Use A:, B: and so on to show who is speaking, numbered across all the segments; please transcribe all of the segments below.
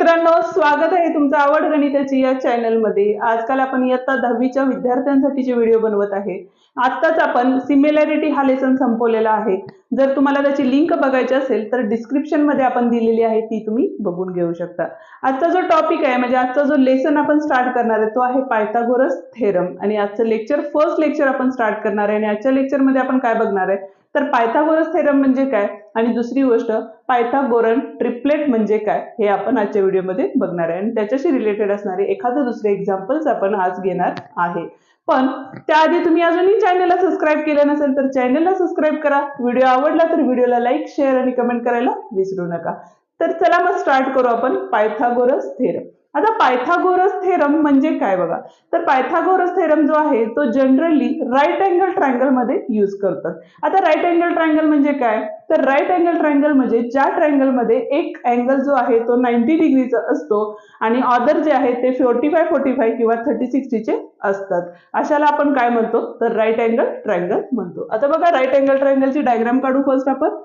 A: मित्रांनो स्वागत आहे तुमचं आवड गणिताची या चॅनलमध्ये आजकाल आपण इयत्ता दहावीच्या विद्यार्थ्यांसाठीचे व्हिडिओ बनवत आहे. आत्ताच आपण सिमिलॅरिटी हा लेसन संपवलेला आहे. जर तुम्हाला त्याची लिंक बघायची असेल तर डिस्क्रिप्शनमध्ये आपण दिलेली आहे ती तुम्ही बघून घेऊ शकता. आजचा जो टॉपिक आहे म्हणजे आजचा जो लेसन आपण स्टार्ट करणार आहे तो आहे पायथागोरस थेरम. आणि आजचं लेक्चर फर्स्ट लेक्चर आपण स्टार्ट करणार आहे. आणि आजच्या लेक्चरमध्ये आपण काय बघणार आहे? तर पायथागोरस थेरम म्हणजे काय? आणि दुसरी गोष्ट पायथागोरन ट्रिपलेट म्हणजे काय? हे आपण आजच्या व्हिडिओमध्ये बघणार आहे. आणि त्याच्याशी रिलेटेड असणारे एखादं दुसरे एक्झाम्पल्स आपण आज घेणार आहे. पण त्याआधी तुम्ही अजूनही चॅनलला सबस्क्राईब केलं नसेल तर चॅनलला सबस्क्राईब करा. व्हिडिओ आवडला तर व्हिडिओला लाईक शेअर आणि कमेंट करायला विसरू नका. तर चला मग स्टार्ट करू आपण पायथागोरस थेरम आता पायथागोरस थेरम म्हणजे काय बघा? तर पायथागोरस थेरम जो आहे तो जनरली राईट अँगल ट्रायंगलमध्ये यूज करतात. आता राईट अँगल ट्रायंगल म्हणजे काय? तर राईट अँगल ट्रायंगल म्हणजे ज्या ट्रायंगलमध्ये एक अँगल जो आहे तो नाईन्टी डिग्रीचा असतो आणि ऑदर जे आहे ते फोर्टी फाय फोर्टी फाय किंवा थर्टी सिक्स्टीचे असतात. अशाला आपण काय म्हणतो? तर राईट अँगल ट्रायंगल म्हणतो. आता बघा राईट अँगल ट्रायंगलची डायग्राम काढू फर्स्ट आपण.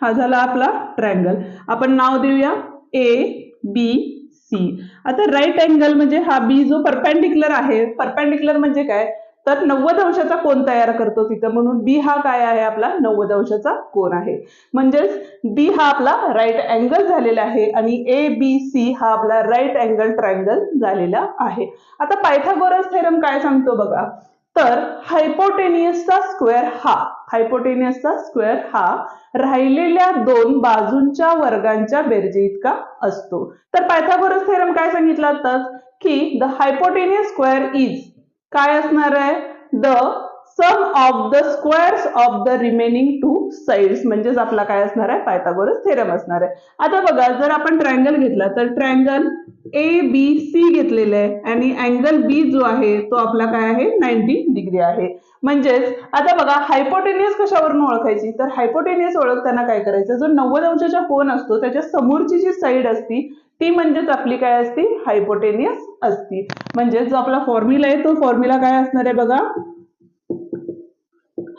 A: हा झाला आपला ट्रायंगल आपण नाव देऊया. ए बी सी आता राईट अँगल म्हणजे हा बी जो परपॅन्डिक्युलर आहे परपॅन्डिक्युलर म्हणजे काय? तर नव्वद अंशाचा कोण तयार करतो तिथं. म्हणून बी हा काय आहे आपला? नव्वद अंशाचा कोण आहे. म्हणजेच बी हा आपला राईट अँगल झालेला आहे आणि ए बी सी हा आपला राईट अँगल ट्रायंगल झालेला आहे. आता पायथागोरस थेरम काय सांगतो बघा? तर हायपोटेनियसचा स्क्वेअर हा हायपोटेनियसचा स्क्वेअर हा राहिलेल्या दोन बाजूंच्या वर्गांच्या बेरजे इतका असतो. तर पायथागोरस थेरम काय सांगितलं तर की द हायपोटेनियस स्क्वेअर इज काय असणार आहे? The sum of the squares of the remaining two sides म्हणजेच आपला काय असणार आहे? पायथागोरस थेरम असणार आहे. आता बघा जर आपण ट्रायंगल घेतला तर ट्रायंगल ए बी सी घेतलेलं आहे. आणि अँगल बी जो आहे तो आपला काय आहे? नाईन्टी डिग्री आहे. म्हणजेच आता बघा हायपोटेनियस कशावरून ओळखायची? तर हायपोटेनियस ओळखताना काय करायचं? जो नव्वद अंशाचा कोन असतो त्याच्या समोरची जी साईड असती ती म्हणजेच आपली काय असती? हायपोटेनियस असती. म्हणजेच जो आपला फॉर्म्युला आहे तो फॉर्म्युला काय असणार आहे बघा?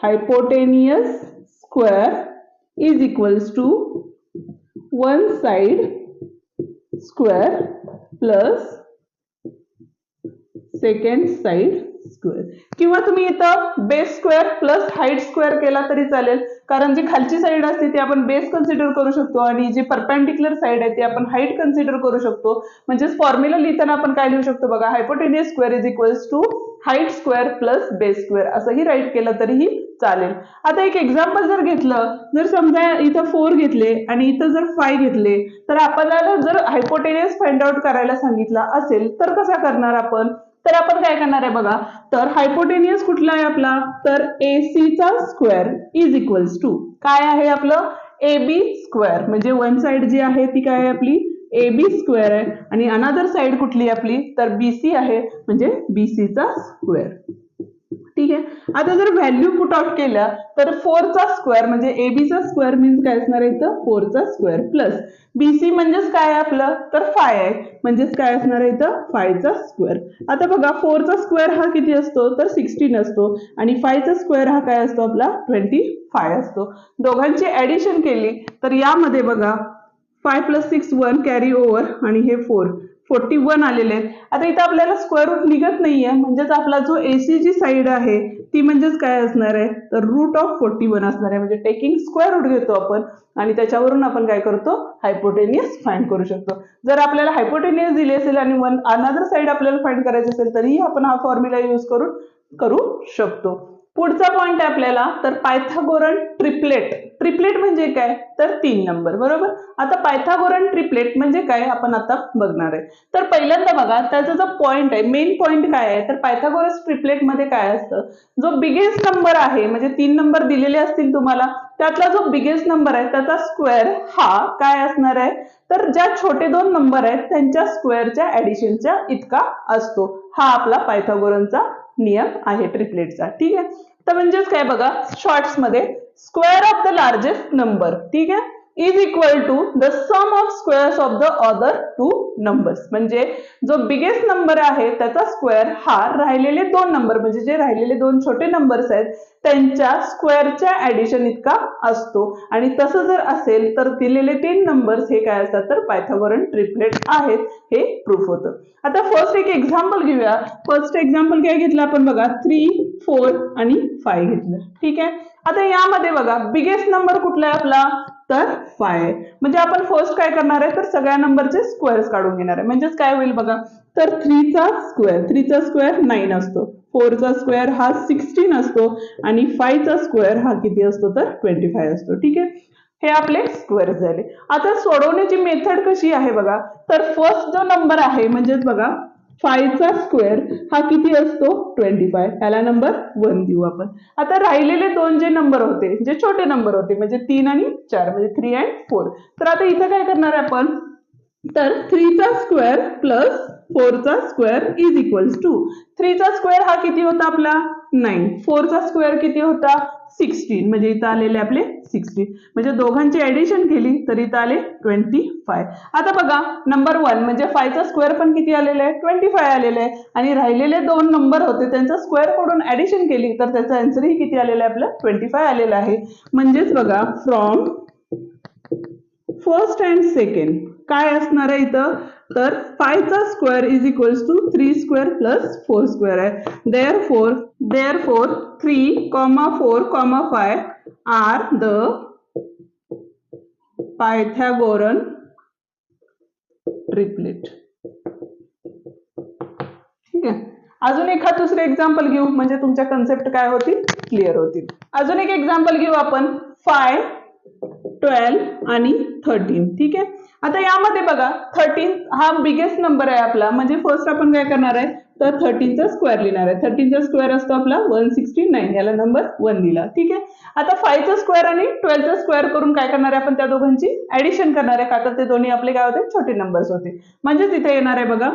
A: Hypotenuse square is equals to one side square plus second side square किंवा तुम्ही इथं base square plus height square केला तरी चालेल. कारण जी खालची साईड असते ती आपण बेस कन्सिडर करू शकतो आणि जी परपेंडिक्युलर साईड आहे ती आपण हाईट कन्सिडर करू शकतो. म्हणजेच फॉर्म्युला लिहिताना आपण काय लिहू शकतो बघा hypotenuse square is equals to height square plus base square असंही राईट केलं तरीही चालेल. आता एक एक्झाम्पल जर घेतलं जर समजा इथं फोर घेतले आणि इथं जर फाय घेतले तर आपल्याला जर हायपोटेनियस फाइंड आउट करायला सांगितलं असेल तर कसा करणार आपण? तर आपण काय करणार आहे बघा. तर हायपोटेनियस कुठला आहे आपला? तर ए चा स्क्वेअर इज इक्वल्स टू काय आहे आपलं? ए बी स्क्वेअर म्हणजे वन साइड जी आहे ती काय आहे आपली? ए बी स्क्वेअर आहे. आणि अनादर साइड कुठली आपली? तर बी सी आहे. म्हणजे बी चा स्क्वेअर ठीक आहे? आता जर व्हॅल्यू पुट आउट केल्या तर फोरचा स्क्वेअर म्हणजे ए बीचा स्क्वेअर मीन्स काय असणार आहे इथं? फोरचा स्क्वेअर प्लस बीसी म्हणजेच काय आहे आपलं? तर फाय आहे. म्हणजेच काय असणार आहे इथं? फायचा स्क्वेअर आता बघा फोरचा स्क्वेअर हा किती असतो? तर सिक्स्टीन असतो. आणि फायचा स्क्वेअर हा काय असतो आपला? ट्वेंटी फाय असतो. दोघांची ऍडिशन केली तर यामध्ये बघा five plus six one carry over आणि हे फोर फोर्टी वन आलेले आहेत. आता इथं आपल्याला स्क्वेअर रूट निघत नाहीये. म्हणजेच आपला जो एसी जी साईड आहे ती म्हणजेच काय असणार आहे? तर रूट ऑफ फोर्टी वन असणार आहे. म्हणजे टेकिंग स्क्वेअर रूट घेतो आपण आणि त्याच्यावरून आपण काय करतो? हायपोटेनियस फाईंड करू शकतो. जर आपल्याला हायपोटेनियस दिली असेल आणि वन अनदर साईड आपल्याला फाईंड करायचं असेल तरीही आपण हा फॉर्म्युला यूज करून करू शकतो. पुढचा पॉइंट आहे आपल्याला तर पायथागोरन ट्रिपलेट ट्रिपलेट म्हणजे काय? तर तीन नंबर बरोबर? आता पायथागोरन ट्रिपलेट म्हणजे काय? आपण आता बघणार आहे. तर पहिल्यांदा बघा त्याचा जो पॉइंट आहे मेन पॉइंट काय आहे? तर पायथागोरस ट्रिपलेटमध्ये काय असतं? जो बिगेस्ट नंबर आहे म्हणजे तीन नंबर दिलेले असतील तुम्हाला त्यातला जो बिगेस्ट नंबर आहे त्याचा स्क्वेअर हा काय असणार आहे? तर ज्या छोटे दोन नंबर आहेत त्यांच्या स्क्वेअरच्या ऍडिशनच्या इतका असतो. हा आपला पायथागोरनचा नियम आहे ट्रिपलेटचा ठीक आहे? तर म्हणजेच काय बघा शॉर्ट्समध्ये square of the largest number. ठीक आहे? Is equal to the sum of squares of the other two numbers म्हणजे जो बिगेस्ट नंबर आहे त्याचा स्क्वेअर हा राहिलेले दोन नंबर म्हणजे जे राहिलेले दोन छोटे नंबर्स आहेत त्यांच्या स्क्वेअरच्या ऍडिशन इतका असतो. आणि तसं जर असेल तर दिलेले तीन नंबर्स हे काय असतात? तर पायथागोरन ट्रिपलेट आहेत हे प्रूफ होतं. आता फर्स्ट एक एक्झाम्पल घेऊया. फर्स्ट एक्झाम्पल काय घेतलं आपण बघा? थ्री फोर आणि फाय घेतलं. ठीक आहे? आता यामध्ये बघा बिगेस्ट नंबर कुठला आहे आपला? तर फाय म्हणजे आपण फर्स्ट काय करणार आहे? तर सगळ्या नंबरचे स्क्वेअर्स काढून घेणार आहे. म्हणजेच काय होईल बघा? तर थ्रीचा स्क्वेअर थ्रीचा स्क्वेअर नाईन असतो. फोरचा स्क्वेअर हा सिक्स्टीन असतो. आणि फायचा स्क्वेअर हा किती असतो? तर ट्वेंटी फाय असतो. ठीक आहे? हे आपले स्क्वेअर झाले. आता सोडवण्याची मेथड कशी आहे बघा? तर फर्स्ट जो नंबर आहे म्हणजेच बघा फायचा स्क्वेअर हा किती असतो? ट्वेंटी फाय याला नंबर वन देऊ आपण. आता राहिलेले दोन जे नंबर होते जे छोटे नंबर होते म्हणजे तीन आणि चार म्हणजे थ्री अँड फोर तर आता इथं काय करणार आहे आपण? तर थ्रीचा स्क्वेअर प्लस फोरचा स्क्वेअर इज इक्वल्स टू थ्रीचा स्क्वेअर हा किती होता आपला? नाईन फोरचा स्क्वेअर किती होता? सिक्स्टीन म्हणजे इथं आलेले आपले सिक्स्टीन म्हणजे दोघांची ऍडिशन केली तर इथं आले ट्वेंटी फाय आता बघा नंबर वन म्हणजे फायचा स्क्वेअर पण किती आलेला आहे? ट्वेंटी फाय आलेलं आहे. आणि राहिलेले दोन नंबर होते त्यांचा स्क्वेअरकडून ऍडिशन केली तर त्याचा आन्सरही किती आलेला आहे? आपलं ट्वेंटी फाय आलेला आहे. म्हणजेच बघा फ्रॉम फर्स्ट अँड सेकंड काय असणार आहे इथं? तर फायचा square is equals to three square plus four square आहे. Therefore therefore three comma four comma five are the Pythagorean triplet ठीक आहे? अजून एखाद दुसरं एक्झाम्पल घेऊ म्हणजे तुमच्या कन्सेप्ट काय होतील क्लिअर होतील. अजून एक एक्झाम्पल घेऊ आपण. फाय ट्वेल्व आणि थर्टीन ठीक आहे? आता यामध्ये बघा थर्टीन हा बिगेस्ट नंबर आहे आपला. म्हणजे फर्स्ट आपण काय करणार आहे? तर थर्टीनचा स्क्वेअर लिहिणार आहे. थर्टीनचा स्क्वेअर असतो आपला वन सिक्स्टी नाईन याला नंबर वन दिला. ठीक आहे? आता फायव्हचा स्क्वेअर आणि ट्वेल्थचा स्क्वेअर करून काय करणार आहे आपण त्या दोघांची? ऍडिशन करणार आहे. का तर ते दोन्ही आपले काय होते? छोटे नंबर्स होते. म्हणजेच इथे येणार आहे बघा.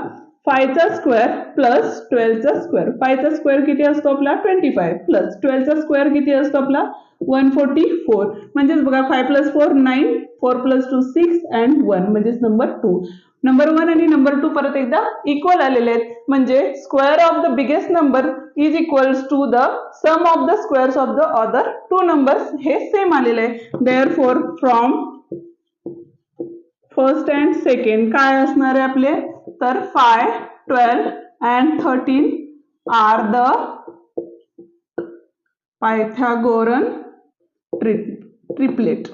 A: फायचा स्क्वेअर प्लस ट्वेल्वचा स्क्वेअर. फायचा स्क्वेअर किती असतो आपला? Twenty five. प्लस ट्वेल्वचा स्क्वेअर किती असतो आपला? One forty four. म्हणजेच बघा five plus four nine. Four plus two six and one. म्हणजेच नंबर टू. नंबर वन आणि नंबर टू परत एकदा इक्वल आलेले आहेत. म्हणजे square of the biggest number is equals to the sum of the squares of the other two numbers हे same आलेले आहे. Therefore from first and second काय असणार आहे आपले? तर five twelve and thirteen are the Pythagorean trip triplet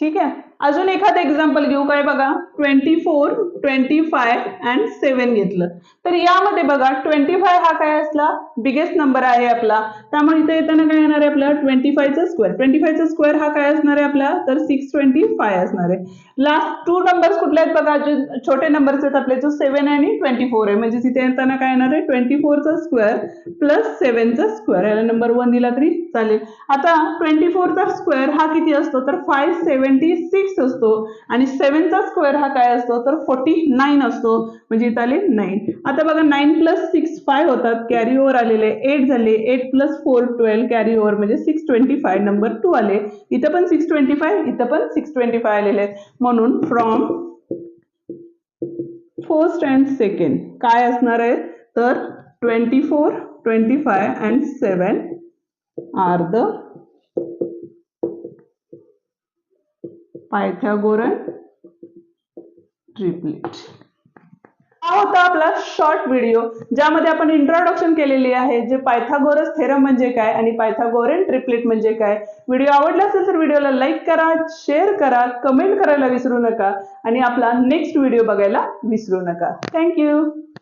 A: ठीक आहे? अजून एखादं एक्झाम्पल घेऊ काय बघा? Twenty four twenty five and seven घेतलं. तर यामध्ये बघा ट्वेंटी फाय हा काय असला? बिगेस्ट नंबर आहे आपला. त्यामुळे इथे येताना काय येणार आहे आपला? ट्वेंटी फायचा स्क्वेअर ट्वेंटी फायचा स्क्वेअर हा काय असणार आहे आपला? तर सिक्स ट्वेंटी फाय असणार आहे. लास्ट टू नंबर्स कुठले आहेत बघा? जे छोटे नंबर्स आहेत आपले जो सेवन आणि ट्वेंटी फोर आहे. म्हणजे तिथे येताना काय येणार आहे? ट्वेंटी फोरचा स्क्वेअर प्लस सेव्हनचा स्क्वेअर याला नंबर वन दिला तरी चालेल. आता ट्वेंटी फोरचा स्क्वेअर हा किती असतो? तर फाय सेव्हन्टी सिक्स असतो आणि सेव्हनचा स्क्वेअर हा काय असतो? तर फोर्टी नाईन असतो. म्हणजे इथं आले नाईन आता बघा नाईन प्लस सिक्स फाय होतात. कॅरी ओव्हर आलेले. एट झाले. Eight plus four twelve carry over म्हणजे six twenty five number two आले. इथं पण सिक्स ट्वेंटी फाय इथं पण सिक्स ट्वेंटी फाय आलेले आहेत. म्हणून फ्रॉम फर्स्ट अँड सेकंड काय असणार आहे तर twenty four twenty five and seven are the Pythagorean triplet. हा होता आपला शॉर्ट व्हिडिओ ज्यामध्ये आपण इंट्रोडक्शन केलेली आहे जे पायथागोरस थेरम म्हणजे काय आणि पायथागोरन ट्रिपलेट म्हणजे काय. व्हिडिओ आवडला असेल तर व्हिडिओला लाईक करा शेअर करा कमेंट करायला विसरू नका आणि आपला नेक्स्ट व्हिडिओ बघायला विसरू नका. थँक्यू